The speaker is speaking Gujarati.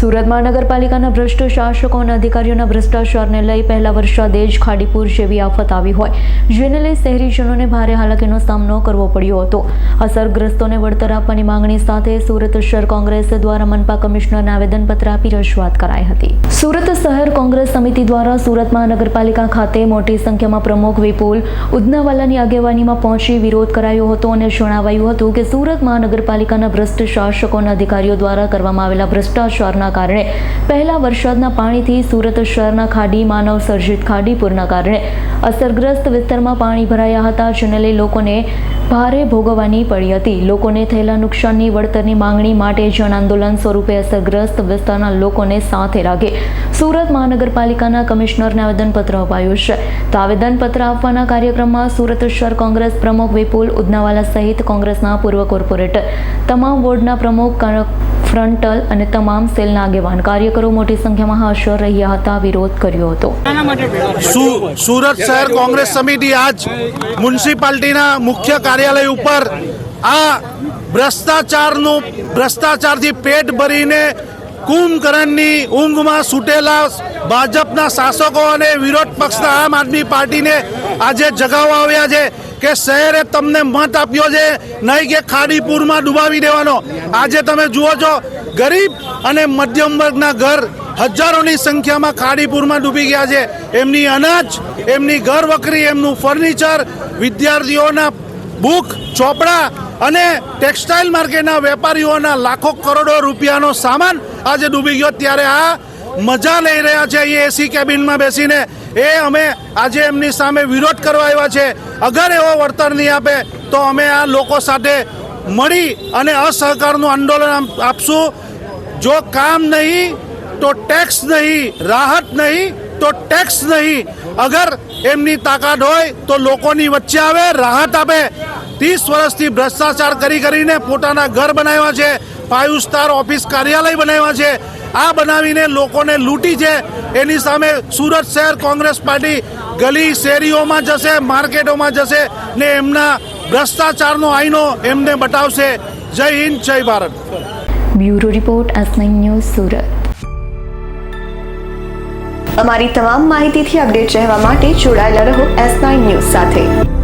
સુરત મહાનગરપાલિકાના ભ્રષ્ટ શાસકો અને અધિકારીઓના ભ્રષ્ટાચારને લઈ પહેલા વરસાદે જ ખાડીપુર જેવી આફત આવી હોય, જેને લઈ શહેરીજનોને ભારે હાલાકીનો સામનો કરવો પડ્યો હતો. અસરગ્રસ્તોને વળતર આપવાની માંગણી સાથે સુરત શહેર કોંગ્રેસ દ્વારા મનપા કમિશનરને આવેદનપત્ર આપી રજૂઆત કરાઈ હતી. સુરત શહેર કોંગ્રેસ સમિતિ દ્વારા સુરત મહાનગરપાલિકા ખાતે મોટી સંખ્યામાં પ્રમુખ વિપુલ ઉદનાવાલાની આગેવાનીમાં પહોંચી વિરોધ કરાયો હતો અને જણાવાયું હતું કે સુરત મહાનગરપાલિકાના ભ્રષ્ટ શાસકો અને અધિકારીઓ દ્વારા કરવામાં આવેલા ભ્રષ્ટાચારના કારણે પહેલા વરસાદના પાણીથી સુરત શહેરના ખાડી, માનવ સર્જિત ખાડીપુરના કારણે અસરગ્રસ્ત વિસ્તારમાં પાણી ભરાયા હતા. જેને લઈ લોકોને ભારે ભોગવવાની પડી હતી. લોકોને થયેલા નુકસાનની વળતરની માંગણી માટે જન આંદોલન સ્વરૂપે અસરગ્રસ્ત વિસ્તારના લોકોને સાથે રાખી સુરત મહાનગરપાલિકાના કમિશનરને આવેદનપત્ર અપાયું છે. તો આવેદનપત્ર આપવાના કાર્યક્રમમાં સુરત શહેર કોંગ્રેસ પ્રમુખ વિપુલ ઉદનાવાલા સહિત કોંગ્રેસના પૂર્વ કોર્પોરેટર, તમામ વોર્ડના પ્રમુખ ફ્રન્ટલ અને તમામ સેલના આગેવાન કાર્યકરો મોટી સંખ્યામાં હાજર રહ્યા હતા વિરોધ કર્યો હતો. સુ- સુરત શહેર કોંગ્રેસ સમિતિ આજ મ્યુનિસિપાલિટીના મુખ્ય કાર્યાલય ઉપર આ ભ્રષ્ટાચારનું ભ્રષ્ટાચારથી પેટ ભરીને કુંભકરણની ઊંઘમાં સૂટેલા ભાજપના શાસકો અને વિરોધ પક્ષના આમ આદમી પાર્ટીને આજે જગાવવા આવ્યા છે. કે શહેરે તમને મત આપ્યો છે, નહીં કે ખાડીપુરમાં ડૂબાવી દેવાનો. આજે તમે જુઓ છો, ગરીબ અને મધ્યમ વર્ગના ઘર હજારોની સંખ્યામાં ખાડીપુરમાં ડૂબી ગયા છે. એમની અનાજ, એમની ઘર વકરી એમનું ફર્નિચર, વિદ્યાર્થીઓના બુક, ચોપડા અને ટેક્સટાઇલ માર્કેટના વેપારીઓના લાખો કરોડો રૂપિયાનો સામાન આજે ડૂબી ગયો. ત્યારે આ મજા લઈ રહ્યા છે અહીંયા એસી કેબિનમાં બેસીને. એ અમે આજે એમની સામે વિરોધ કરવા આવ્યા છે. અગર એવો વળતર નહીં આપે, તો અમે આ લોકો સાથે મળી અને અસહકારનું આંદોલન આપશું. જો કામ નહીં, તો ટેક્સ નહીં, રાહત નહીં, તો ટેક્સ નહીં. અગર એમની તાકાત હોય, તો લોકોની વચ્ચે આવે, રાહત આપે. ત્રીસ વર્ષથી ભ્રષ્ટાચાર કરી કરીને પોતાના ઘર બનાવ્યા છે. ફાઇવ સ્ટાર ઓફિસ કાર્યાલય બનાવ્યા છે. આ બનાવીને લોકોને લૂંટી છે. એની સામે સુરત શહેર કોંગ્રેસ પાર્ટી ગલી શેરીઓમાં જશે, માર્કેટોમાં જશે ને એમના ભ્રષ્ટાચારનો આઈનો એમને બતાવશે. Jai Hind, Jai Bharat. Bureau report S news Surat. અમારી તમામ માહિતીથી અપડેટ રહેવા માટે જોડાયેલા રહો એસ ન્યૂઝ સાથે.